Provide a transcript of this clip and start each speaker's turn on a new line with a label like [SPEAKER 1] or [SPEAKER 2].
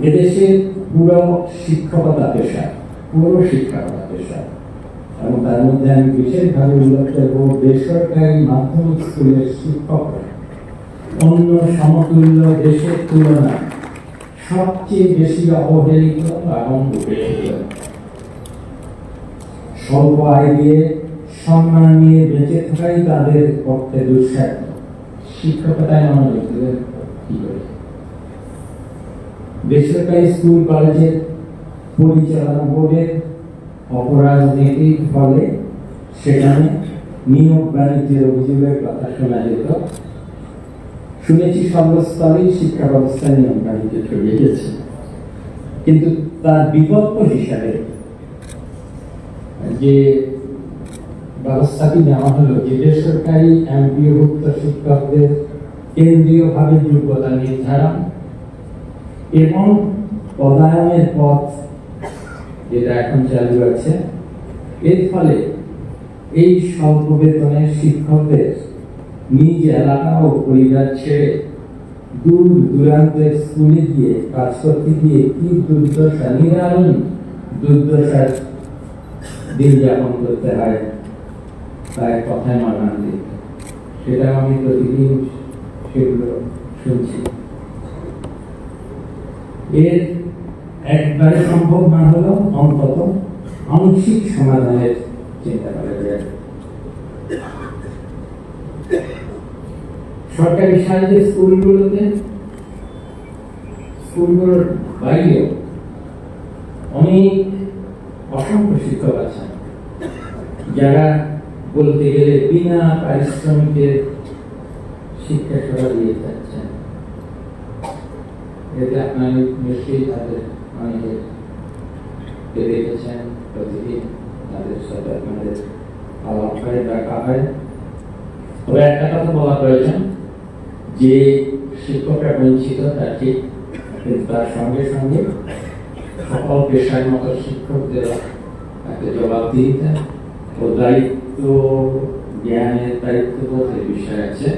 [SPEAKER 1] এদেশে পুরো শিক্ষকতা পেশা, পুরো শিক্ষকতা পেশা। এবং তার মধ্যে আমি বিশেষভাবে উল্লেখ করব বেসরকারি মাধ্যমিক স্কুলের শিক্ষকরা। অন্য সমতুল্য দেশের তুলনায় সবচেয়ে বেশি অবহেলিত এবং স্বল্প আয় দিয়ে সম্মান নিয়ে বেঁচে থাকাই তাদের পক্ষে দুঃসাধ্য। শিক্ষকতায় দিলেন কি করে? বেসরকারি স্কুল, কলেজের পরিচালনা বোর্ডের অপরাজনীতির ফলে সেখানে নিয়োগ বাণিজ্যের অভিযোগের কথা শোনা যেত। শুনেছি সর্বস্তরেই শিক্ষা ব্যবস্থা নিয়োগ বাণিজ্য ছড়িয়ে গেছে কিন্তু তার বিকল্প হিসাবে যে ব্যবস্থাটি নেওয়া হলো, যে বেসরকারি এমপিওভুক্ত শিক্ষকদের কেন্দ্রীয়ভাবে যোগ্যতা নির্ধারণ এবং পদায়নের পথ যেটা এখন চালু আছে, এর ফলে এই স্বল্প বেতনের শিক্ষকদের নিজ এলাকা ও পরিবার ছেড়ে দূর দূরান্তের স্কুলে গিয়ে কাজ করতে গিয়ে কি দুর্দশা নিরালন দুর্দশার দিন যাপন করতে হয় তার কথায় মানান্তি সেটা আমি প্রতিদিন সেগুলো শুনছি এর একবারে সম্ভব না হলেও অন্তত আংশিক সমাধানের চিন্তা করা যায়। সরকারি সাহায্যের স্কুলগুলোতে, স্কুলগুলোর বাইরেও অনেক অসংখ্য শিক্ষক আছেন। যারা বলতে গেলে বিনা পারিশ্রমিকের শিক্ষা সেবা দিয়ে যাচ্ছেন। এতে আপনার নিশ্চয়ই তাদের অনেকে দেখেছেন প্রতিদিন তাদের সাথে আপনাদের আলাপ হয় দেখা হয়। তবে একটা কথা বলা প্রয়োজন, যে শিক্ষকরা বঞ্চিত তা ঠিক তার সঙ্গে সঙ্গে সকল পেশার মতো শিক্ষকদের একটা জবাবদিহিতা ও দায়িত্ব, জ্ঞানের দায়িত্ববোধের বিষয় আছে।